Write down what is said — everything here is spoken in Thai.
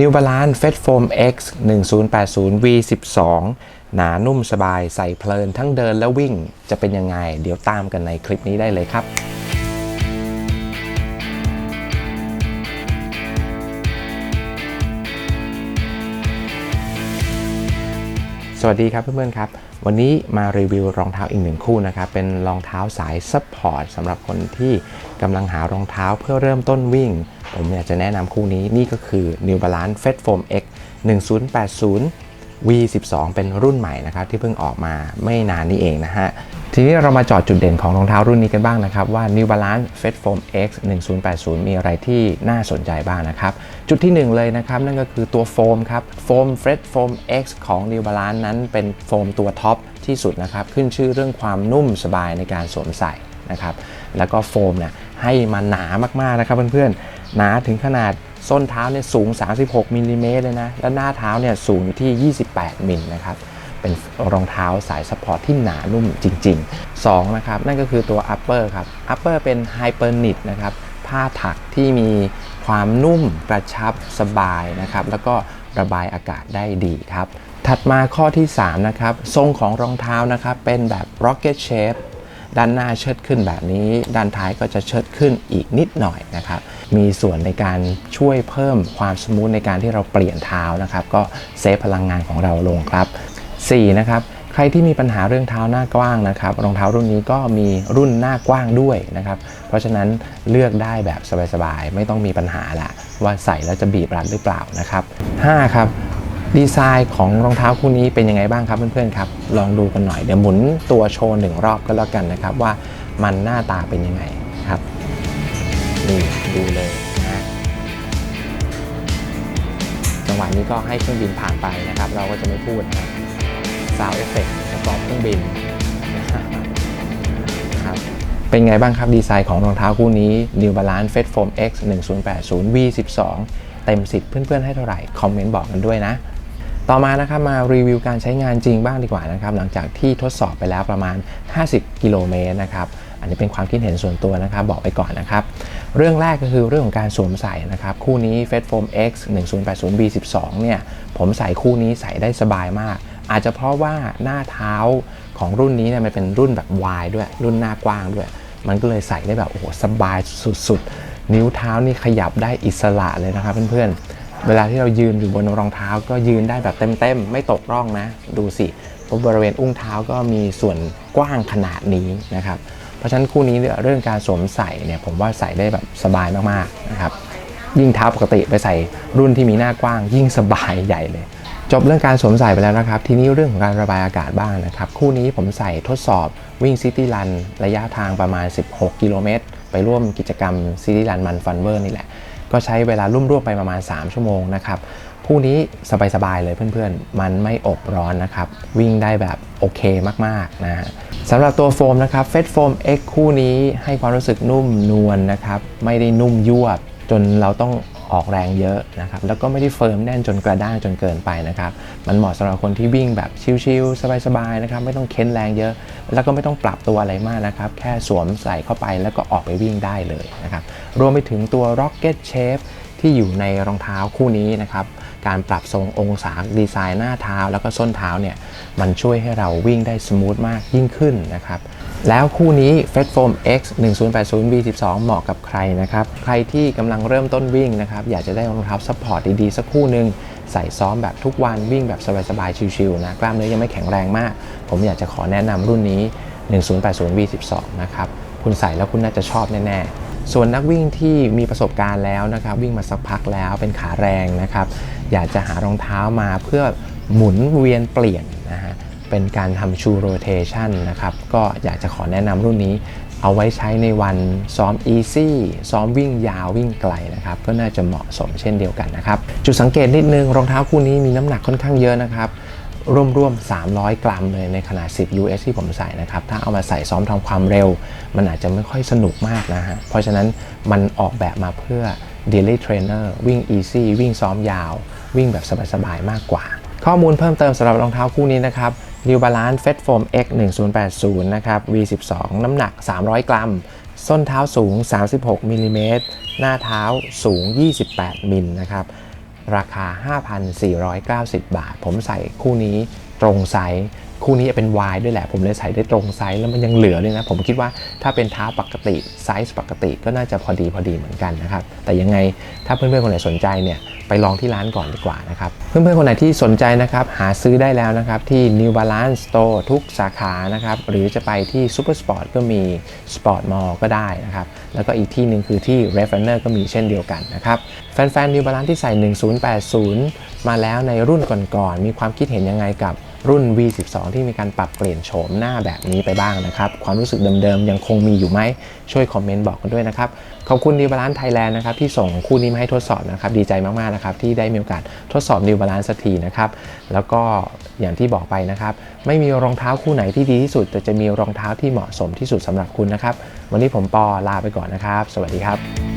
New Balance Fed Foam X 1080 V12 หนานุ่มสบายใส่เพลินทั้งเดินและวิ่งจะเป็นยังไง เดี๋ยวตามกันในคลิปนี้ได้เลยครับสวัสดีครับเพื่อนๆครับ วันนี้มารีวิวรองเท้าอีกหนึ่งคู่นะครับ เป็นรองเท้าสายซัพพอร์ตสำหรับคนที่กำลังหารองเท้าเพื่อเริ่มต้นวิ่ง ผมอยากจะแนะนำคู่นี้นี่ก็คือ New Balance Fed Foam X 1080 V12 เป็นรุ่นใหม่นะครับที่เพิ่งออกมาไม่นานนี้เองนะฮะทีนี้เรามาจอดจุดเด่นของรองเท้ารุ่นนี้กันบ้างนะครับว่า New Balance Fed Foam X 1080 มีอะไรที่น่าสนใจบ้างนะครับ จุดที่หนึ่งเลยนะครับ นั่นก็คือตัวโฟมครับโฟม Fed Foam X ของ New Balance นั้นเป็นโฟมตัวท็อปที่สุดนะครับ ขึ้นชื่อเรื่องความนุ่มสบายในการสวมใส่นะครับแล้วก็โฟมเนี่ยให้มาหนามากๆนะครับเพื่อนๆ หนาถึงขนาดส้นเท้าเนี่ยสูง 36มิลลิเมตรเลยนะ แล้วหน้าเท้าเนี่ยสูงอยู่ที่ 28มิลนะครับ เป็นรองเท้าสายสปอร์ตที่หนานุ่มจริง ๆ2นะครับนั่นก็คือตัว upper ครับ upper เป็น hyper knit นะครับ ผ้าถักที่มีความนุ่มกระชับสบายนะครับ แล้วก็ระบายอากาศได้ดีครับ ถัดมาข้อที่ 3 นะครับ ทรงของรองเท้านะครับ เป็นแบบ rocket shape ด้านหน้าเชิดขึ้นแบบนี้ ด้านท้ายก็จะเชิดขึ้นอีกนิดหน่อยนะครับ มีส่วนในการช่วยเพิ่มความสมูทในการที่เราเปลี่ยนเท้านะครับ ก็เซฟพลังงานของเราลงครับ 4. นะครับใครที่มีปัญหาเรื่องเท้าหน้ากว้างนะครับรองเท้ารุ่นนี้ก็มีรุ่นหน้ากว้างด้วยนะครับ เพราะฉะนั้นเลือกได้แบบสบายๆ ไม่ต้องมีปัญหาละว่าใส่แล้วจะบีบรัดหรือเปล่านะครับ 5. ครับ ดีไซน์ของรองเท้าคู่นี้เป็นยังไงบ้างครับเพื่อนๆครับ ลองดูกันหน่อยเดี๋ยวหมุนตัวโชว์หนึ่งรอบก็แล้วกันนะครับ ว่ามันหน้าตาเป็นยังไงครับนี่ดูเลยนะจังหวะนี้ก็ให้เครื่องบินผ่านไปนะครับ เราก็จะไม่พูดนะซาวเอฟเฟกต์ประกอบเครื่องบินนะครับเป็นไงบ้างครับดีไซน์ของรองเท้าคู่นี้ New Balance Fed Foam X 1080 V12 เต็ม 10 เพื่อนๆให้เท่าไหร่ คอมเมนต์บอกกันด้วยนะ ต่อมานะครับมารีวิวการใช้งานจริงบ้างดีกว่านะครับหลังจากที่ทดสอบไปแล้วประมาณ 50 กิโลเมตรนะครับอันนี้เป็นความคิดเห็นส่วนตัวนะครับ บอกไปก่อนนะครับ เรื่องแรกก็คือเรื่องของการสวมใส่นะครับ คู่นี้ Fed Foam X 1080 V12 เนี่ยผมใส่คู่นี้ใส่ได้สบายมาก อาจจะเพราะว่าหน้าเท้าของรุ่นนี้เนี่ยมันเป็นรุ่นแบบวายด้วย รุ่นหน้ากว้างด้วย มันก็เลยใส่ได้แบบโอ้โหสบายสุดๆ นิ้วเท้านี่ขยับได้อิสระเลยนะครับเพื่อนๆ เวลาที่เรายืนอยู่บนรองเท้าก็ยืนได้แบบเต็มๆ ไม่ตกร่องนะ ดูสิเพราะบริเวณอุ้งเท้าก็มีส่วนกว้างขนาดนี้นะครับ เพราะฉะนั้นคู่นี้เรื่องการสวมใส่เนี่ยผมว่าใส่ได้แบบสบายมากๆนะครับ ยิ่งเท้าปกติไปใส่รุ่นที่มีหน้ากว้าง ยิ่งสบายใหญ่เลย จบเรื่องการสวมใส่ไปแล้วนะครับ ทีนี้เรื่องของการระบายอากาศบ้างนะครับ คู่นี้ผมใส่ทดสอบวิ่งซิตี้รันระยะทางประมาณ 16 กิโลเมตรไปร่วมกิจกรรมซิตี้รันมันฟันเวอร์นี่แหละ ก็ใช้เวลารุ่มร่วมไปประมาณ 3 ชั่วโมงนะครับคู่นี้สบายๆเลยเพื่อนๆ มันไม่อบร้อนนะครับ วิ่งได้แบบโอเคมากๆนะฮะสำหรับตัวโฟมนะครับเฟสโฟม X คู่นี้ให้ความรู้สึกนุ่มนวลนะครับ ไม่ได้นุ่มยวบจนเราต้อง ออกแรงเยอะนะครับแล้วก็ไม่ได้เฟิร์มแน่นจนกระด้างจนเกินไปนะครับมันเหมาะสำหรับคนที่วิ่งแบบชิลๆสบายๆนะครับไม่ต้องเค้นแรงเยอะ แล้วก็ไม่ต้องปรับตัวอะไรมากนะครับแค่สวมใส่เข้าไปแล้วก็ออกไปวิ่งได้เลยนะครับรวมไปถึงตัว Rocket Shape ที่อยู่ในรองเท้าคู่นี้นะครับการปรับทรงองศาดีไซน์หน้าเท้า แล้วก็ส้นเท้าเนี่ยมันช่วยให้เราวิ่งได้สมูทมากยิ่งขึ้นนะครับ แล้วคู่นี้ Fed Foam X 1080 V12 เหมาะกับใครนะครับ ใครที่กำลังเริ่มต้นวิ่งนะครับ อยากจะได้รองเท้าซัพพอร์ตดีๆ สักคู่หนึ่งใส่ซ้อมแบบทุกวันวิ่งแบบสบายๆ ชิลๆนะ กล้ามเนื้อยังไม่แข็งแรงมาก ผมอยากจะขอแนะนำรุ่นนี้ 1080 V12 นะครับ คุณใส่แล้วคุณน่าจะชอบแน่ๆส่วนนักวิ่งที่มีประสบการณ์แล้วนะครับวิ่งมาสักพักแล้วเป็นขาแรงนะครับ อยากจะหารองเท้ามาเพื่อหมุนเวียนเปลี่ยนนะฮะ เป็นการทำชูโรเทชันนะครับ ก็อยากจะขอแนะนำรุ่นนี้เอาไว้ใช้ในวันซ้อม Easy ซ้อมวิ่งยาววิ่งไกลนะครับ ก็น่าจะเหมาะสมเช่นเดียวกันนะครับ จุดสังเกตนิดนึง รองเท้าคู่นี้มีน้ำหนักค่อนข้างเยอะนะครับร่วมๆ 300 กรัมเลยในขนาด 10 US ที่ผมใส่นะครับ ถ้าเอามาใส่ซ้อมทำความเร็ว มันอาจจะไม่ค่อยสนุกมากนะฮะ เพราะฉะนั้นมันออกแบบมาเพื่อ daily trainer วิ่ง easy วิ่งซ้อมยาว วิ่งแบบสบายๆ มากกว่า ข้อมูลเพิ่มเติมสำหรับรองเท้าคู่นี้นะครับ New Balance Fed Foam X 1080นะครับ V12 น้ำหนัก 300 กรัม ส้นเท้าสูง 36มิลลิเมตรหน้าเท้าสูง 28มิลนะครับ ราคา 5,490 บาท ผมใส่คู่นี้ตรงไซส์คู่นี้เป็น Y ด้วยแหละ ผมเลยใส่ได้ตรงไซส์แล้วมันยังเหลือเลยนะ ผมคิดว่าถ้าเป็นเท้าปกติไซส์ปกติก็น่าจะพอดีพอดีเหมือนกันนะครับ แต่ยังไงถ้าเพื่อนๆคนไหนสนใจเนี่ยไปลองที่ร้านก่อนดีกว่านะครับ เพื่อนๆคนไหนที่สนใจนะครับหาซื้อได้แล้วนะครับที่ New Balance Store ทุกสาขานะครับหรือจะไปที่ Super Sport ก็มี Sport Mall ก็ได้นะครับแล้วก็อีกที่หนึ่งคือที่ r e f i n e r ก็มีเช่นเดียวกันนะครับแฟนๆ New Balance ที่ใส่ 1080 มาแล้วในรุ่นก่อนๆมีความคิดเห็นยังไงกับ รุ่น V12 ที่มีการปรับเปลี่ยนโฉมหน้าแบบนี้ไปบ้างนะครับ ความรู้สึกเดิมๆ ยังคงมีอยู่ไหม ช่วยคอมเมนต์บอกกันด้วยนะครับ ขอบคุณ New Balance Thailand นะครับที่ส่งคู่นี้มาให้ทดสอบนะครับ ดีใจมากๆนะครับที่ได้มีโอกาสทดสอบ New Balance สักทีนะครับ แล้วก็อย่างที่บอกไปนะครับ ไม่มีรองเท้าคู่ไหนที่ดีที่สุด แต่จะมีรองเท้าที่เหมาะสมที่สุดสำหรับคุณนะครับ วันนี้ผมปอลาไปก่อนนะครับ สวัสดีครับ